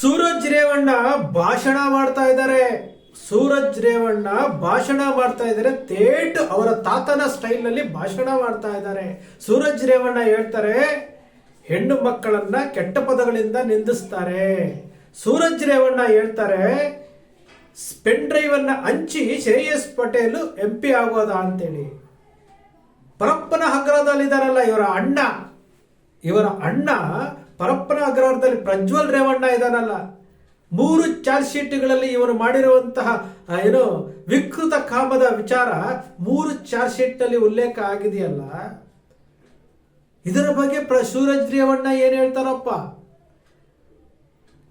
ಸೂರಜ್ ರೇವಣ್ಣ ಭಾಷಣ ಮಾಡ್ತಾ ಇದ್ದಾರೆ. ಸೂರಜ್ ರೇವಣ್ಣ ಭಾಷಣ ಮಾಡ್ತಾ ಇದ್ದಾರೆ. ತೇಟ್ ಅವರ ತಾತನ ಸ್ಟೈಲ್ನಲ್ಲಿ ಭಾಷಣ ಮಾಡ್ತಾ ಇದ್ದಾರೆ. ಸೂರಜ್ ರೇವಣ್ಣ ಹೇಳ್ತಾರೆ, ಹೆಣ್ಣು ಮಕ್ಕಳನ್ನ ಕೆಟ್ಟ ಪದಗಳಿಂದ ನಿಂದಿಸ್ತಾರೆ. ಸೂರಜ್ ರೇವಣ್ಣ ಹೇಳ್ತಾರೆ, ಸ್ಪೆನ್ ಡ್ರೈವ್ ಅನ್ನ ಹಂಚಿ ಶ್ರೇಯಸ್ ಪಟೇಲ್ ಎಂ ಪಿ ಆಗೋದ ಅಂತೇಳಿ. ಪರಪ್ಪನ ಹಗ್ರದಲ್ಲಿದ್ದಾರಲ್ಲ ಇವರ ಅಣ್ಣ. ಇವರ ಅಣ್ಣ ಪರಪ್ಪನ ಅಗ್ರಹಾರದಲ್ಲಿ ಪ್ರಜ್ವಲ್ ರೇವಣ್ಣ ಇದಾನಲ್ಲ. ಮೂರು ಚಾರ್ಜ್ ಶೀಟ್ಗಳಲ್ಲಿ ಇವರು ಮಾಡಿರುವಂತಹ ಏನು ವಿಕೃತ ಕಾಮದ ವಿಚಾರ ಮೂರು ಚಾರ್ಜ್ ಶೀಟ್ನಲ್ಲಿ ಉಲ್ಲೇಖ ಆಗಿದೆಯಲ್ಲ. ಇದರ ಬಗ್ಗೆ ಪ್ರ ಸೂರಜ್ ರೇವಣ್ಣ ಏನು ಹೇಳ್ತಾರಪ್ಪ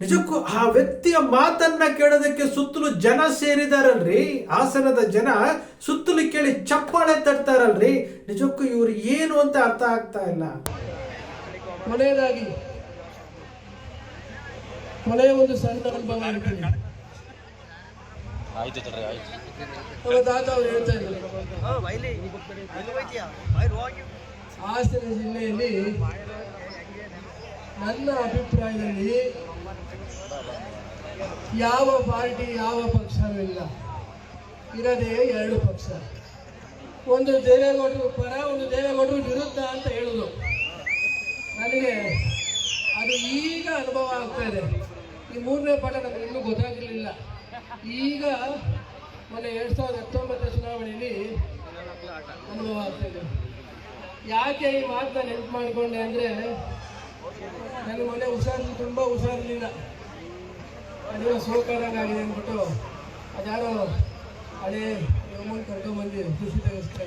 ನಿಜಕ್ಕೂ ಆ ವ್ಯಕ್ತಿಯ ಮಾತನ್ನ ಕೇಳೋದಕ್ಕೆ ಸುತ್ತಲೂ ಜನ ಸೇರಿದಾರಲ್ರಿ? ಹಾಸನದ ಜನ ಸುತ್ತಲೂ ಕೇಳಿ ಚಪ್ಪಾಳೆ ತಟ್ತಾರಲ್ರಿ? ನಿಜಕ್ಕೂ ಇವ್ರು ಏನು ಅಂತ ಅರ್ಥ ಆಗ್ತಾ ಇಲ್ಲ. ಕೊನೆಯದಾಗಿ ಕೊನೆಯ ಒಂದು ಸಣ್ಣ ಅನುಭವ ಹೇಳ್ತೀನಿ ನಮ್ಮ ತಾತ ಅವ್ರು ಹೇಳ್ತಾ ಇದ್ದಾರೆ ಹಾಸನ ಜಿಲ್ಲೆಯಲ್ಲಿ ನನ್ನ ಅಭಿಪ್ರಾಯದಲ್ಲಿ ಯಾವ ಪಾರ್ಟಿ ಯಾವ ಪಕ್ಷವೂ ಇಲ್ಲ. ಇರದೇ ಎರಡು ಪಕ್ಷ. ಒಂದು ದೇವೇಗೌಡರು ಪರ ಒಂದು ದೇವೇಗೌಡರು ವಿರುದ್ಧ ಅಂತ ಹೇಳುದು. ನನಗೆ ಅದು ಈಗ ಅನುಭವ ಆಗ್ತಾ ಇದೆ. ಈ ಮೂರನೇ ಪಾಠ ನಮ್ಗೆ ಇನ್ನೂ ಗೊತ್ತಾಗಿರಲಿಲ್ಲ. ಈಗ ಮೊನ್ನೆ ಎರಡು ಸಾವಿರದ ಹತ್ತೊಂಬತ್ತರ ಚುನಾವಣೆಯಲ್ಲಿ ಅನುಭವ ಆಗ್ತಾ ಇದೆ. ಯಾಕೆ ಈ ಮಾತನ್ನ ನೆನಪು ಮಾಡಿಕೊಂಡೆ ಅಂದರೆ ನನ್ನ ಮೊನ್ನೆ ಹುಷಾರು ತುಂಬ ಹುಷಾರಿರಲಿಲ್ಲ ಅದೇನೋ ಸೋಕಾರಾಗಿದೆ ಅಂದ್ಬಿಟ್ಟು ಅದ್ಯಾರೋ ಹಳೆ ಯಮನ್ ಕರ್ಕೊಂಡ್ಬಂದಿ ಖುಷಿ ತೆಗೆಸ್ತಾ.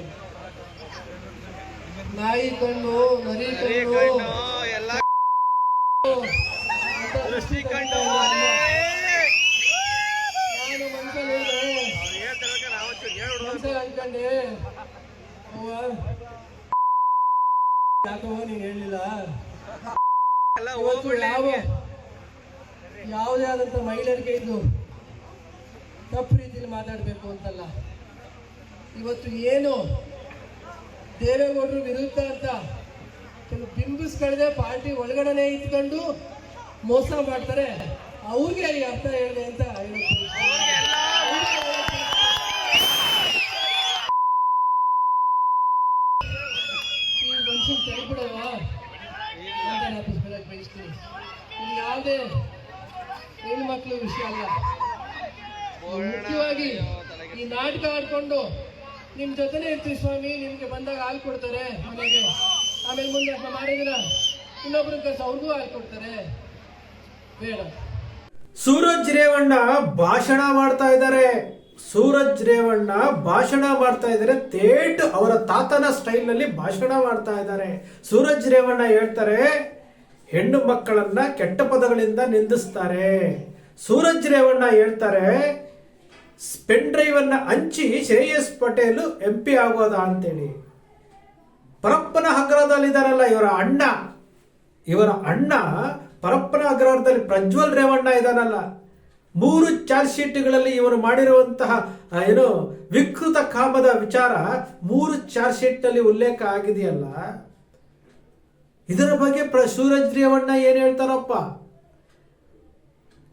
ನಾಯಿ ಕಣ್ಣು, ನರಿ ಕಣ್ಣು ಕಣ್ಣು ನಾನು ಮನ್ಸಲ್ಲಿ ಅನ್ಕೊಂಡೆ ನೀನು ಹೇಳಿಲ್ಲ ಯಾವುದೇ ಆದಂಥ ಮಹಿಳೆಯರಿಗೆ ಇದು ತಪ್ಪು ರೀತಿಯಲ್ಲಿ ಮಾತಾಡಬೇಕು ಅಂತಲ್ಲ ಇವತ್ತು ಏನು ದೇವೇಗೌಡರು ವಿರುದ್ಧ ಅಂತ ಕೆಲವು ಬಿಂಬಿಸ್ಕೊಳ್ಳದೆ ಪಾರ್ಟಿ ಒಳಗಡೆನೆ ಇಟ್ಕೊಂಡು ಮೋಸ ಮಾಡ್ತಾರೆ. ಅವ್ರಿಗೆ ಈ ಅರ್ಥ ಹೇಳಿದೆ ಅಂತ ಈ ಮನುಷ್ಯನ್ ಕೈ ಬಿಡವಾ ಅಂತ ನಾನು ಹೇಳಕ್ ಬಯಸ್ತೀನಿ. ಇದು ಯಾವುದೇ ಹೆಣ್ಮಕ್ಳು ವಿಷಯ ಅಲ್ಲ. ಮುಖ್ಯವಾಗಿ ಈ ನಾಟಕ ಆಡ್ಕೊಂಡು ನಿಮ್ ಜೊತೆನೇ ಇರ್ತೀವಿ ಸ್ವಾಮಿ, ನಿಮ್ಗೆ ಬಂದಾಗ ಹಾಲು ಕೊಡ್ತಾರೆ ಮನೆಗೆ. ಆಮೇಲೆ ಮುಂದೆ ಅಪ್ಪ ಮಾಡಿದ್ರ ಇನ್ನೊಬ್ರಿಗೆ ಕೆಲಸ ಅವ್ರಿಗೂ ಹಾಲು ಕೊಡ್ತಾರೆ. ಸೂರಜ್ ರೇವಣ್ಣ ಭಾಷಣ ಮಾಡ್ತಾ ಇದ್ದಾರೆ. ಸೂರಜ್ ರೇವಣ್ಣ ಭಾಷಣ ಮಾಡ್ತಾ ಇದ್ದಾರೆ. ತೇಟ್ ಅವರ ತಾತನ ಸ್ಟೈಲ್ನಲ್ಲಿ ಭಾಷಣ ಮಾಡ್ತಾ ಇದ್ದಾರೆ. ಸೂರಜ್ ರೇವಣ್ಣ ಹೇಳ್ತಾರೆ, ಹೆಣ್ಣು ಮಕ್ಕಳನ್ನ ಕೆಟ್ಟ ಪದಗಳಿಂದ ನಿಂದಿಸ್ತಾರೆ. ಸೂರಜ್ ರೇವಣ್ಣ ಹೇಳ್ತಾರೆ ಸ್ಪೆನ್ ಡ್ರೈವ್ ಅನ್ನ ಹಂಚಿ ಶ್ರೇಯಸ್ ಪಟೇಲ್ ಎಂ ಪಿ ಆಗೋದ ಅಂತೇಳಿ. ಪರಪ್ಪನ ಹಗ್ರದಲ್ಲಿದ್ದಾರಲ್ಲ ಇವರ ಅಣ್ಣ. ಇವರ ಅಣ್ಣ ಪರಪ್ಪನ ಅಗ್ರಹಾರದಲ್ಲಿ ಪ್ರಜ್ವಲ್ ರೇವಣ್ಣ ಇದಾನಲ್ಲ ಮೂರು ಚಾರ್ಜ್ ಶೀಟ್ಗಳಲ್ಲಿ ಇವರು ಮಾಡಿರುವಂತಹ ಏನು ವಿಕೃತ ಕಾಮದ ವಿಚಾರ ಮೂರು ಚಾರ್ಜ್ ಶೀಟ್ನಲ್ಲಿ ಉಲ್ಲೇಖ ಆಗಿದೆಯಲ್ಲ. ಇದರ ಬಗ್ಗೆ ಪ್ರ, ಸೂರಜ್ ರೇವಣ್ಣ ಏನು ಹೇಳ್ತಾರಪ್ಪ?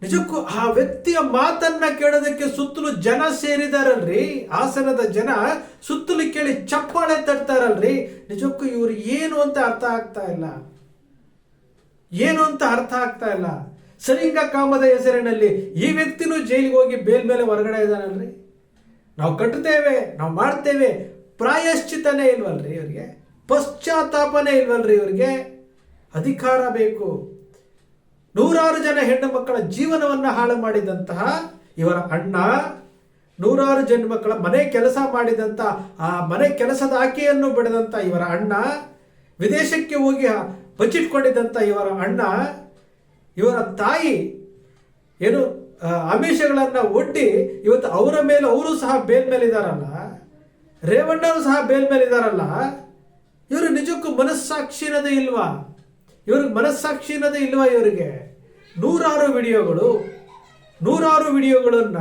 ನಿಜಕ್ಕೂ ಆ ವ್ಯಕ್ತಿಯ ಮಾತನ್ನ ಕೇಳೋದಕ್ಕೆ ಸುತ್ತಲೂ ಜನ ಸೇರಿದಾರಲ್ರಿ. ಹಾಸನದ ಜನ ಸುತ್ತಲೂ ಕೇಳಿ ಚಪ್ಪಾಳೆ ತಟ್ತಾರಲ್ರಿ. ನಿಜಕ್ಕೂ ಇವ್ರು ಏನು ಅಂತ ಅರ್ಥ ಆಗ್ತಾ ಇಲ್ಲ. ಏನು ಅಂತ ಅರ್ಥ ಆಗ್ತಾ ಇಲ್ಲ. ಸರಿಂಗ ಕಾಮದ ಹೆಸರಿನಲ್ಲಿ ಈ ವ್ಯಕ್ತಿನೂ ಜೈಲಿಗೆ ಹೋಗಿ ಬೇಲ್ ಮೇಲೆ ಹೊರಗಡೆ ಇದ್ದಾನಲ್ರಿ? ನಾವು ಕಟ್ಟುತ್ತೇವೆ ನಾವು ಮಾಡ್ತೇವೆ. ಪ್ರಾಯಶ್ಚಿತನೇ ಇಲ್ವಲ್ರಿ ಇವರಿಗೆ? ಪಶ್ಚಾತ್ತಾಪನೇ ಇಲ್ವಲ್ರಿ ಇವರಿಗೆ? ಅಧಿಕಾರ ಬೇಕು. ನೂರಾರು ಜನ ಹೆಣ್ಣು ಮಕ್ಕಳ ಜೀವನವನ್ನು ಹಾಳು ಮಾಡಿದಂತಹ ಇವರ ಅಣ್ಣ, ನೂರಾರು ಜನ ಮಕ್ಕಳ ಮನೆ ಕೆಲಸ ಮಾಡಿದಂಥ ಆ ಮನೆ ಕೆಲಸದ ಆಕೆಯನ್ನು ಬಿಡದಂತ ಇವರ ಅಣ್ಣ ವಿದೇಶಕ್ಕೆ ಹೋಗಿ ಬಚ್ಚಿಟ್ಕೊಂಡಿದ್ದಂತ ಇವರ ಅಣ್ಣ, ಇವರ ತಾಯಿ ಏನು ಆಮಿಷಗಳನ್ನು ಒಡ್ಡಿ ಇವತ್ತು ಅವರ ಮೇಲೆ ಅವರು ಸಹ ಬೇಲ್ ಮೇಲೆ ಇದಾರಲ್ಲ ರೇವಣ್ಣರು ಸಹ ಬೇಲ್ ಮೇಲೆ ಇದ್ದಾರಲ್ಲ ಇವರು ನಿಜಕ್ಕೂ ಮನಸ್ಸಾಕ್ಷಿನದೇ ಇಲ್ವಾ? ಇವ್ರಿಗೆ ಮನಸ್ಸಾಕ್ಷಿನದೇ ಇಲ್ವಾ ಇವರಿಗೆ? ನೂರಾರು ವಿಡಿಯೋಗಳು, ನೂರಾರು ವಿಡಿಯೋಗಳನ್ನ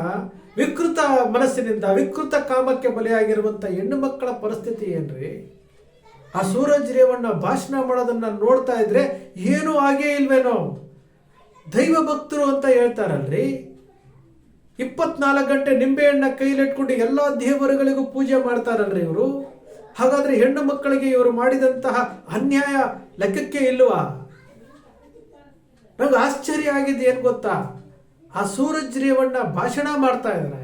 ವಿಕೃತ ಮನಸ್ಸಿನಿಂದ, ವಿಕೃತ ಕಾಮಕ್ಕೆ ಬಲಿಯಾಗಿರುವಂತ ಹೆಣ್ಣು ಮಕ್ಕಳ ಪರಿಸ್ಥಿತಿ ಏನ್ರಿ? ಆ ಸೂರಜ್ ರೇವಣ್ಣ ಭಾಷಣ ಮಾಡೋದನ್ನ ನೋಡ್ತಾ ಇದ್ರೆ ಏನೂ ಹಾಗೇ ಇಲ್ವೇನೋ? ದೈವ ಭಕ್ತರು ಅಂತ ಹೇಳ್ತಾರಲ್ರಿ. ಇಪ್ಪತ್ನಾಲ್ಕು ಗಂಟೆ ನಿಂಬೆಹಣ್ಣ ಕೈಲಿಟ್ಕೊಂಡು ಎಲ್ಲ ದೇವರುಗಳಿಗೂ ಪೂಜೆ ಮಾಡ್ತಾರಲ್ರಿ ಇವರು. ಹಾಗಾದ್ರೆ ಹೆಣ್ಣು ಮಕ್ಕಳಿಗೆ ಇವರು ಮಾಡಿದಂತಹ ಅನ್ಯಾಯ ಲೆಕ್ಕಕ್ಕೆ ಇಲ್ವಾ? ನಂಗೆ ಆಶ್ಚರ್ಯ ಆಗಿದೆ ಏನು ಗೊತ್ತಾ? ಆ ಸೂರಜ್ ರೇವಣ್ಣ ಭಾಷಣ ಮಾಡ್ತಾ ಇದ್ದಾರೆ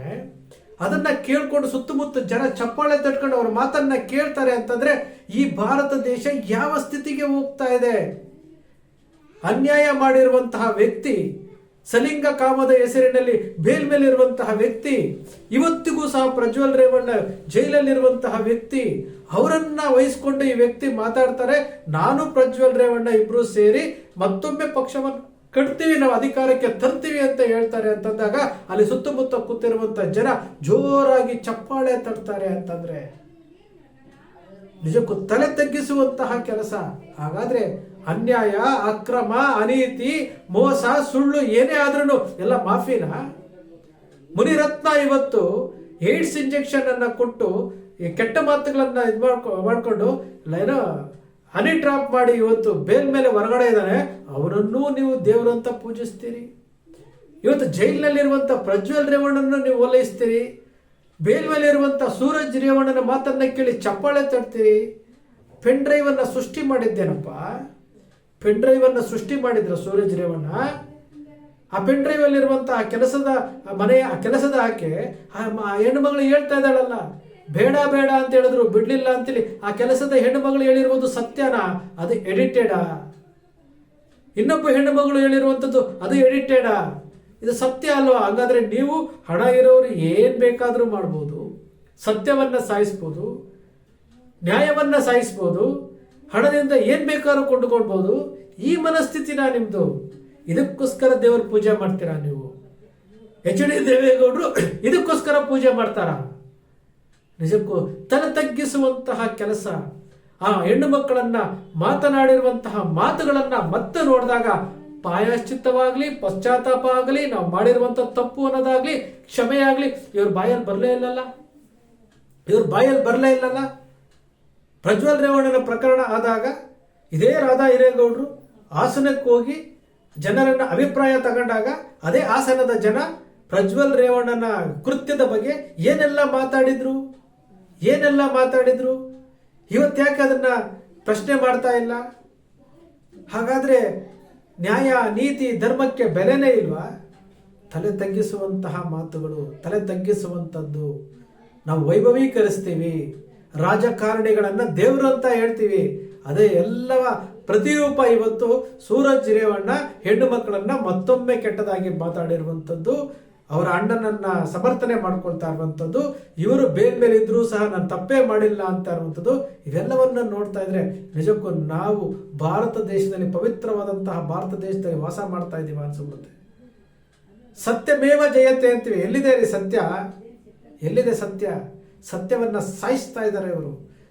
ಅದನ್ನ ಕೇಳ್ಕೊಂಡು ಸುತ್ತಮುತ್ತ ಜನ ಚಪ್ಪಾಳೆ ತಟ್ಕೊಂಡು ಅವ್ರ ಮಾತನ್ನ ಕೇಳ್ತಾರೆ ಅಂತಂದ್ರೆ ಈ ಭಾರತ ದೇಶ ಯಾವ ಸ್ಥಿತಿಗೆ ಹೋಗ್ತಾ ಇದೆ? ಅನ್ಯಾಯ ಮಾಡಿರುವಂತಹ ವ್ಯಕ್ತಿ, ಸಲಿಂಗ ಕಾಮದ ಹೆಸರಿನಲ್ಲಿ ಬೇಲ್ ಮೇಲಿರುವಂತಹ ವ್ಯಕ್ತಿ, ಇವತ್ತಿಗೂ ಸಹ ಪ್ರಜ್ವಲ್ ರೇವಣ್ಣ ಜೈಲಲ್ಲಿರುವಂತಹ ವ್ಯಕ್ತಿ, ಅವರನ್ನ ವಹಿಸ್ಕೊಂಡು ಈ ವ್ಯಕ್ತಿ ಮಾತಾಡ್ತಾರೆ. ನಾನು ಪ್ರಜ್ವಲ್ ರೇವಣ್ಣ ಇಬ್ರು ಸೇರಿ ಮತ್ತೊಮ್ಮೆ ಪಕ್ಷವನ್ನು ಕಟ್ತೀವಿ, ನಾವು ಅಧಿಕಾರಕ್ಕೆ ತರ್ತೀವಿ ಅಂತ ಹೇಳ್ತಾರೆ ಅಂತಂದಾಗ ಅಲ್ಲಿ ಸುತ್ತಮುತ್ತ ಕೂತಿರುವಂತ ಜನ ಜೋರಾಗಿ ಚಪ್ಪಾಳೆ ತಟ್ತಾರೆ ಅಂತಂದ್ರೆ ನಿಜಕ್ಕೂ ತಲೆ ತಗ್ಗಿಸುವಂತಹ ಕೆಲಸ. ಹಾಗಾದ್ರೆ ಅನ್ಯಾಯ, ಅಕ್ರಮ, ಅನೀತಿ, ಮೋಸ, ಸುಳ್ಳು ಏನೇ ಆದ್ರೂ ಎಲ್ಲ ಮಾಫಿನ? ಮುನಿರತ್ನ ಇವತ್ತು ಏಡ್ಸ್ ಇಂಜೆಕ್ಷನ್ ಅನ್ನ ಕೊಟ್ಟು ಈ ಕೆಟ್ಟ ಮಾತುಗಳನ್ನ ಇದು ಮಾಡ್ಕೊ ಮಾಡ್ಕೊಂಡು ಏನೋ ಹನಿ ಡ್ರಾಪ್ ಮಾಡಿ ಇವತ್ತು ಬೇಲ್ ಮೇಲೆ ಹೊರಗಡೆ ಇದ್ದಾನೆ. ಅವರನ್ನೂ ನೀವು ದೇವರಂತ ಪೂಜಿಸ್ತೀರಿ. ಇವತ್ತು ಜೈಲಿನಲ್ಲಿರುವಂಥ ಪ್ರಜ್ವಲ್ ರೇವಣ್ಣನ್ನು ನೀವು ಓಲೈಸ್ತೀರಿ. ಬೇಲ್ ಮೇಲೆ ಇರುವಂಥ ಸೂರಜ್ ರೇವಣ್ಣನ ಮಾತನ್ನ ಕೇಳಿ ಚಪ್ಪಾಳೆ ತಡ್ತೀರಿ ಪೆನ್ ಡ್ರೈವ್ ಅನ್ನ ಸೃಷ್ಟಿ ಮಾಡಿದ್ದೇನಪ್ಪ? ಪೆನ್ ಡ್ರೈವ್ ಅನ್ನ ಸೃಷ್ಟಿ ಮಾಡಿದ್ರ ಸೂರಜ್ ರೇವಣ್ಣ ಆ ಪೆನ್ ಡ್ರೈವ್ ಆ ಕೆಲಸದ ಮನೆಯ ಆ ಕೆಲಸದ ಆಕೆ ಆ ಮ- ಆ ಹೆಣ್ಣು ಮಗಳು ಹೇಳ್ತಾ ಇದ್ದಾಳಲ್ಲ, ಬೇಡ ಬೇಡ ಅಂತ ಹೇಳಿದ್ರು, ಬಿಡ್ಲಿಲ್ಲ ಅಂತೇಳಿ ಆ ಕೆಲಸದ ಹೆಣ್ಣು ಮಗಳು ಹೇಳಿರುವುದು ಸತ್ಯನಾ? ಅದು ಎಡಿಟೆಡಾ ಇನ್ನೊಬ್ಬ ಹೆಣ್ಣು ಮಗಳು ಹೇಳಿರುವಂಥದ್ದು, ಅದು ಎಡಿಟೆಡಾ. ಇದು ಸತ್ಯ ಅಲ್ವಾ? ಹಾಗಾದರೆ ನೀವು ಹಣ ಇರೋರು ಏನು ಬೇಕಾದರೂ ಮಾಡ್ಬೋದು. ಸತ್ಯವನ್ನು ಸಾಯಿಸ್ಬೋದು. ನ್ಯಾಯವನ್ನು ಸಾಯಿಸ್ಬೋದು. ಹಣದಿಂದ ಏನು ಬೇಕಾದ್ರೂ ಕೊಂಡುಕೊಳ್ಬೋದು. ಈ ಮನಸ್ಥಿತಿನ ನಿಮ್ಮದು ಇದಕ್ಕೋಸ್ಕರ ದೇವರ ಪೂಜೆ ಮಾಡ್ತೀರಾ ನೀವು? ಎಚ್ ಡಿ ದೇವೇಗೌಡರು ಇದಕ್ಕೋಸ್ಕರ ಪೂಜೆ ಮಾಡ್ತಾರಾ? ನಿಜಕ್ಕೂ ತಲೆ ತಗ್ಗಿಸುವಂತಹ ಕೆಲಸ. ಆ ಹೆಣ್ಣು ಮಕ್ಕಳನ್ನ ಮಾತನಾಡಿರುವಂತಹ ಮಾತುಗಳನ್ನ ಮತ್ತೆ ನೋಡಿದಾಗ ಪಾಯಶ್ಚಿತ್ತವಾಗ್ಲಿ, ಪಶ್ಚಾತ್ತಾಪ ಆಗಲಿ, ನಾವು ಮಾಡಿರುವಂತ ತಪ್ಪು ಅನ್ನೋದಾಗ್ಲಿ ಕ್ಷಮೆ ಆಗ್ಲಿ ಇವ್ರ ಬಾಯಲ್ಲಿ ಬರಲೇ ಇಲ್ಲಲ್ಲ. ಇವ್ರ ಬಾಯಲ್ಲಿ ಬರಲೇ ಇಲ್ಲಲ್ಲ. ಪ್ರಜ್ವಲ್ ರೇವಣ್ಣನ ಪ್ರಕರಣ ಆದಾಗ ಇದೇ ರಾಧಾ ಹಿರೇಗೌಡರು ಹಾಸನಕ್ಕೆ ಹೋಗಿ ಜನರನ್ನ ಅಭಿಪ್ರಾಯ ತಗೊಂಡಾಗ ಅದೇ ಹಾಸನದ ಜನ ಪ್ರಜ್ವಲ್ ರೇವಣ್ಣನ ಕೃತ್ಯದ ಬಗ್ಗೆ ಏನೆಲ್ಲ ಮಾತಾಡಿದ್ರು? ಏನೆಲ್ಲ ಮಾತಾಡಿದ್ರು? ಇವತ್ತ್ಯಾಕೆ ಅದನ್ನ ಪ್ರಶ್ನೆ ಮಾಡ್ತಾ ಇಲ್ಲ? ಹಾಗಾದ್ರೆ ನ್ಯಾಯ, ನೀತಿ, ಧರ್ಮಕ್ಕೆ ಬೆಲೆನೇ ಇಲ್ವಾ? ತಲೆ ತಗ್ಗಿಸುವಂತಹ ಮಾತುಗಳು, ತಲೆ ತಗ್ಗಿಸುವಂಥದ್ದು ನಾವು ವೈಭವೀಕರಿಸ್ತೀವಿ. ರಾಜಕಾರಣಿಗಳನ್ನು ದೇವರು ಅಂತ ಹೇಳ್ತೀವಿ. ಅದೇ ಎಲ್ಲವ ಪ್ರತಿರೂಪ ಇವತ್ತು ಸೂರಜ್ ರೇವಣ್ಣ ಹೆಣ್ಣು ಮಕ್ಕಳನ್ನ ಮತ್ತೊಮ್ಮೆ ಕೆಟ್ಟದಾಗಿ ಮಾತಾಡಿರುವಂಥದ್ದು ಅವರ ಅಣ್ಣನನ್ನ ಸಮರ್ಥನೆ ಮಾಡ್ಕೊಳ್ತಾ ಇರುವಂಥದ್ದು, ಇವರು ಬೇರೆ ಮೇಲೆ ಇದ್ದರೂ ಸಹ ನಾನು ತಪ್ಪೇ ಮಾಡಿಲ್ಲ ಅಂತ ಇರುವಂಥದ್ದು, ಇವೆಲ್ಲವನ್ನ ನೋಡ್ತಾ ಇದ್ರೆ ನಿಜಕ್ಕೂ ನಾವು ಭಾರತ ದೇಶದಲ್ಲಿ ಪವಿತ್ರವಾದಂತಹ ಭಾರತ ದೇಶದಲ್ಲಿ ವಾಸ ಮಾಡ್ತಾ ಇದ್ದೀವಿ ಅನ್ಸ್ಬಿಡುತ್ತೆ. ಸತ್ಯಮೇವ ಜಯತೆ ಅಂತೀವಿ. ಎಲ್ಲಿದೆ ಸತ್ಯ? ಎಲ್ಲಿದೆ ಸತ್ಯ? ಸತ್ಯವನ್ನ ಸಾಯಿಸ್ತಾ ಇದ್ದಾರೆ ಇವರು.